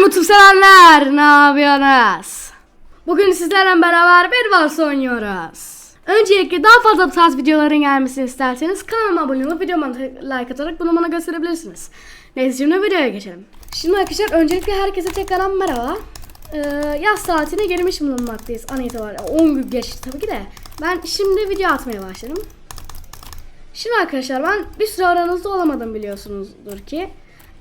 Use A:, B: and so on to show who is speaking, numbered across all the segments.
A: YouTube sevenler ne yapıyorsunuz? Bugün sizlerle beraber bir vals oynuyoruz. Öncelikle daha fazla bu tarz videoların gelmesini isterseniz kanalıma abone olup videoma like atarak bunu bana gösterebilirsiniz. Neyse şimdi videoya geçelim. Şimdi arkadaşlar öncelikle herkese tekrardan merhaba. Ee, yaz saatine girmiş bulunmaktayız an itibariyle. 10 gün geçti tabii ki de. Ben şimdi video atmaya başladım. Şimdi arkadaşlar ben bir süre aranızda olamadım biliyorsunuzdur ki.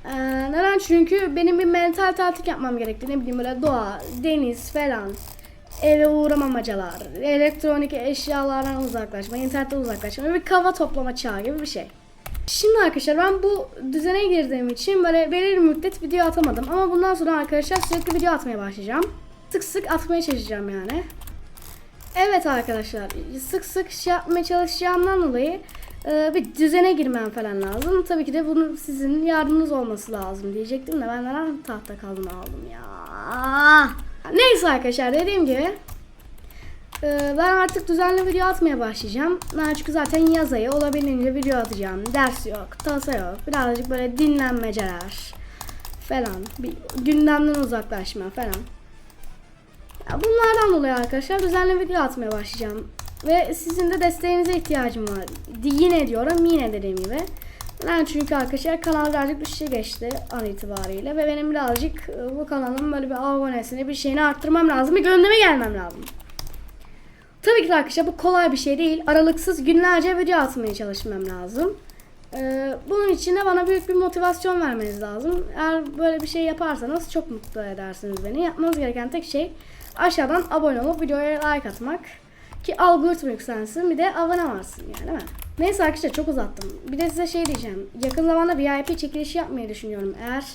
A: Ee, neden? Çünkü benim bir mental tatil yapmam gerekti. Ne bileyim böyle doğa, deniz falan. Eve uğramamacalar, elektronik eşyalardan uzaklaşma, internetten uzaklaşma, bir kafa toplama çağı gibi bir şey. Şimdi arkadaşlar ben bu düzene girdiğim için böyle belirli müddet video atamadım. Ama bundan sonra arkadaşlar sürekli video atmaya başlayacağım. Sık sık atmaya çalışacağım yani. Evet arkadaşlar sık sık şey yapmaya çalışacağımdan dolayı e, bir düzene girmem falan lazım. Tabii ki de bunun sizin yardımınız olması lazım diyecektim de ben neden tahta kaldım aldım ya. Neyse arkadaşlar dediğim gibi e, ben artık düzenli video atmaya başlayacağım. Çünkü zaten yaz ayı olabildiğince video atacağım. Ders yok, tasa yok. Birazcık böyle dinlenmeceler falan. Bir gündemden uzaklaşma falan. Bunlardan dolayı arkadaşlar düzenli video atmaya başlayacağım. Ve sizin de desteğinize ihtiyacım var. Yine diyorum yine dediğim gibi. Ben çünkü arkadaşlar kanal birazcık düşüşe geçti an itibariyle. Ve benim birazcık e, bu kanalın böyle bir abonesini bir şeyini arttırmam lazım. Bir gündeme gelmem lazım. Tabii ki arkadaşlar bu kolay bir şey değil. Aralıksız günlerce video atmaya çalışmam lazım. Ee, bunun için de bana büyük bir motivasyon vermeniz lazım. Eğer böyle bir şey yaparsanız çok mutlu edersiniz beni. Yapmanız gereken tek şey aşağıdan abone olup videoya like atmak. Ki algoritma yükselsin bir de abone varsın yani değil mi? Neyse arkadaşlar çok uzattım. Bir de size şey diyeceğim. Yakın zamanda VIP çekilişi yapmayı düşünüyorum. Eğer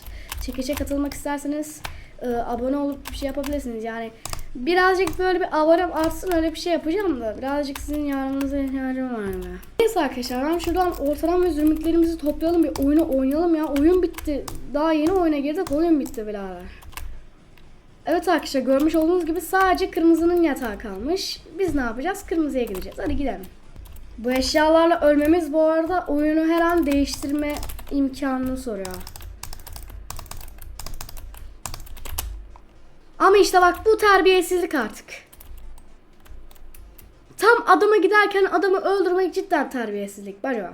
A: çekilişe katılmak isterseniz e, abone olup bir şey yapabilirsiniz. Yani birazcık böyle bir abonem artsın öyle bir şey yapacağım da birazcık sizin yardımınıza ihtiyacım var mı? Neyse arkadaşlar ben şuradan ortadan ve zümrütlerimizi toplayalım bir oyunu oynayalım ya. Oyun bitti. Daha yeni oyuna girdik oyun bitti birader. Evet arkadaşlar görmüş olduğunuz gibi sadece kırmızının yatağı kalmış. Biz ne yapacağız? Kırmızıya gideceğiz. Hadi gidelim. Bu eşyalarla ölmemiz bu arada oyunu her an değiştirme imkanını soruyor. Ama işte bak bu terbiyesizlik artık. Tam adama giderken adamı öldürmek cidden terbiyesizlik. Baro.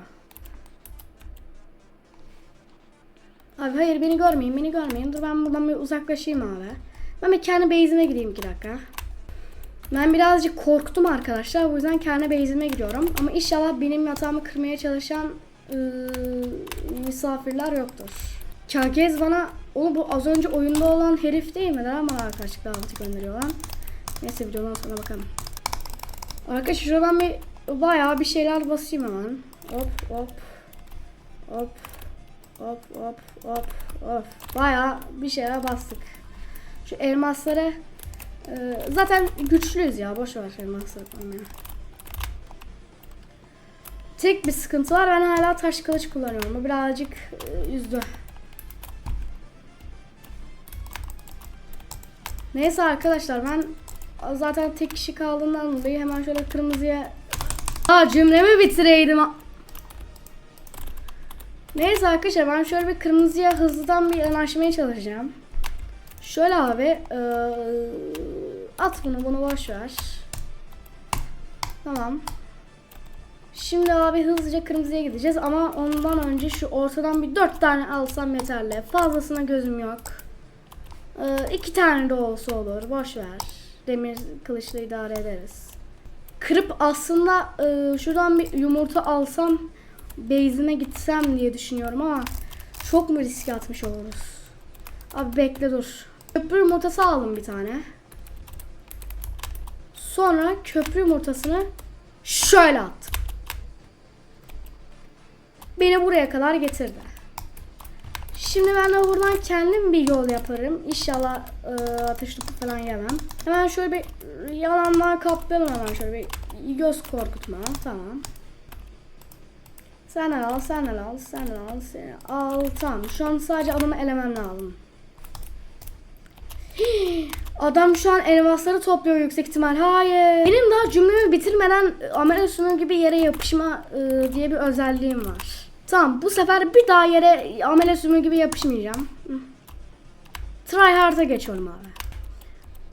A: Abi hayır beni görmeyin beni görmeyin. Dur ben buradan bir uzaklaşayım abi. Ben bir kendi base'ime gideyim iki dakika. Ben birazcık korktum arkadaşlar. Bu yüzden kendi base'ime gidiyorum. Ama inşallah benim yatağımı kırmaya çalışan ıı, misafirler yoktur. Çerkez bana oğlum bu az önce oyunda olan herif değil mi? Bana arkadaşlık daveti gönderiyor lan? Neyse videodan sonra bakalım. Arkadaşlar şuradan bir bayağı bir şeyler basayım hemen. Hop hop. Hop. Hop hop hop hop. Bayağı bir şeyler bastık. Şu elmasları e, zaten güçlüyüz ya. Boş ver elmasları falan. Tek bir sıkıntı var. Ben hala taş kılıç kullanıyorum. Bu birazcık e, üzdü. Neyse arkadaşlar ben zaten tek kişi kaldığından dolayı hemen şöyle kırmızıya Aa cümlemi bitireydim. Neyse arkadaşlar ben şöyle bir kırmızıya hızlıdan bir yanaşmaya çalışacağım. Şöyle abi eee, at bunu bunu boş ver. Tamam. Şimdi abi hızlıca kırmızıya gideceğiz ama ondan önce şu ortadan bir dört tane alsam yeterli. Fazlasına gözüm yok. Ee, iki tane de olsa olur. Boş ver. Demir kılıçla idare ederiz. Kırıp aslında e, şuradan bir yumurta alsam base'ime gitsem diye düşünüyorum ama çok mu riske atmış oluruz? Abi bekle dur. Köprü yumurtası aldım bir tane. Sonra köprü yumurtasını şöyle attım. Beni buraya kadar getirdi. Şimdi ben de buradan kendim bir yol yaparım. İnşallah e, ateş topu falan yemem. Hemen şöyle bir yalanlar kaplayalım hemen şöyle bir göz korkutma. Tamam. Sen al, sen al, sen al, sen al. Tamam. Şu an sadece adamı elemem lazım. Adam şu an elmasları topluyor yüksek ihtimal. Hayır. Benim daha cümlemi bitirmeden amele sunu gibi yere yapışma e, diye bir özelliğim var. Tamam bu sefer bir daha yere amele sümüğü gibi yapışmayacağım. Hı. Tryhard'a geçiyorum abi.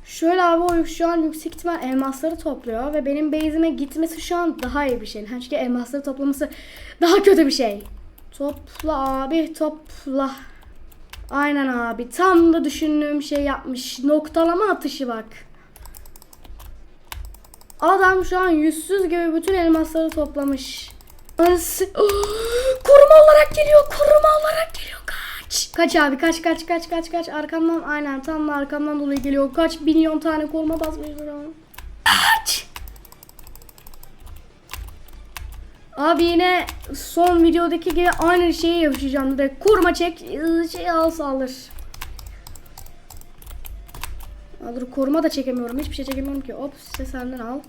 A: Şöyle abi o şu an yüksek ihtimal elmasları topluyor ve benim base'ime gitmesi şu an daha iyi bir şey. Çünkü elmasları toplaması daha kötü bir şey. Topla abi topla. Aynen abi tam da düşündüğüm şey yapmış. Noktalama atışı bak. Adam şu an yüzsüz gibi bütün elmasları toplamış. Koruma olarak geliyor, koruma olarak geliyor. Kaç. Kaç abi, kaç kaç kaç kaç kaç. Arkamdan aynen tam da arkamdan dolayı geliyor. Kaç milyon tane koruma basmışlar ama. Kaç. Abi yine son videodaki gibi aynı şeyi yapacağım. Direkt kurma çek, ıı, şey al saldır. Dur koruma da çekemiyorum. Hiçbir şey çekemiyorum ki. Hop size senden al.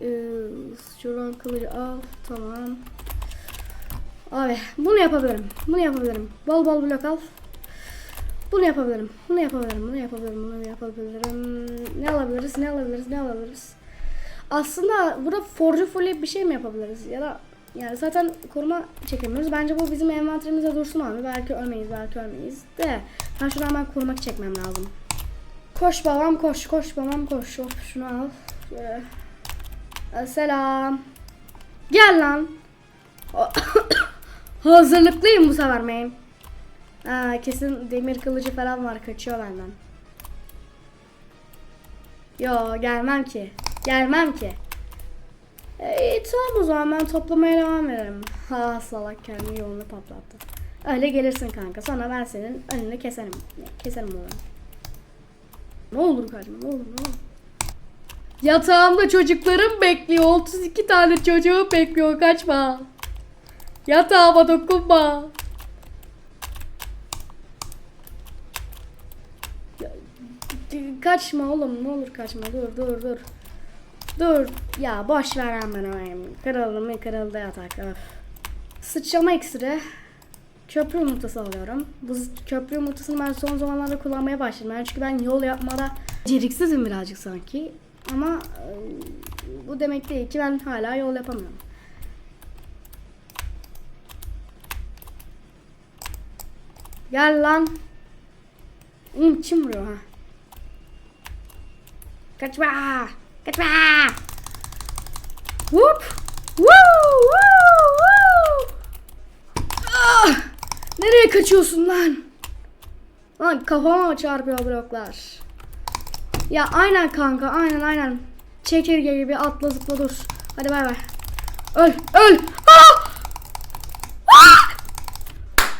A: Ee, şuradan kılıcı al. Tamam. Abi bunu yapabilirim. Bunu yapabilirim. Bol bol blok al. Bunu yapabilirim. Bunu yapabilirim. Bunu yapabilirim. Bunu yapabilirim. Ne alabiliriz? Ne alabiliriz? Ne alabiliriz? Aslında burada forge fully bir şey mi yapabiliriz? Ya da yani zaten koruma çekemiyoruz. Bence bu bizim envanterimizde dursun abi. Belki ölmeyiz, belki ölmeyiz. De ben şuradan ben korumak çekmem lazım. Koş babam koş, koş babam koş. Hop şunu al. Şöyle. Selam. Gel lan. Hazırlıklıyım bu sefer meyim. Kesin demir kılıcı falan var kaçıyor benden. Yo gelmem ki. Gelmem ki. E, tamam o zaman ben toplamaya devam ederim. Ha salak kendi yolunu patlattı. Öyle gelirsin kanka. Sonra ben senin önünü keserim. Keserim onu. Ne olur kaçma ne olur ne olur. Yatağımda çocuklarım bekliyor. 32 tane çocuğu bekliyor. Kaçma. Yatağıma dokunma. Kaçma oğlum ne olur kaçma dur dur dur. Dur ya boş ver benim. Kırıldı mı kırıldı yatak öf. Sıçrama iksiri. Köprü yumurtası alıyorum. Bu köprü yumurtasını ben son zamanlarda kullanmaya başladım. Yani çünkü ben yol yapmada beceriksizim birazcık sanki. Ama e, bu demek değil ki ben hala yol yapamıyorum. Gel lan. Oğlum kim vuruyor ha? Kaçma! Kaçma! Whoop! Woo! Woo! Woo! Ah! Nereye kaçıyorsun lan? Lan kafama çarpıyor bloklar. Ya aynen kanka aynen aynen. Çekirge gibi atla zıpla dur. Hadi bay bay. Öl öl. Ah! Ah!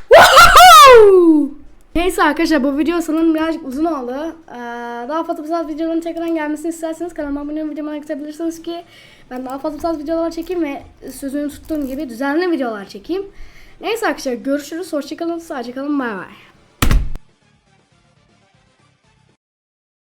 A: Woohoo! Neyse arkadaşlar bu video sanırım birazcık uzun oldu. Ee, daha fazla bu tarz videoların tekrardan gelmesini isterseniz kanalıma abone olup videomu like ki ben daha fazla bu videolar çekeyim ve sözünü tuttuğum gibi düzenli videolar çekeyim. Neyse arkadaşlar görüşürüz. Hoşçakalın. Sadece kalın. Bay bay.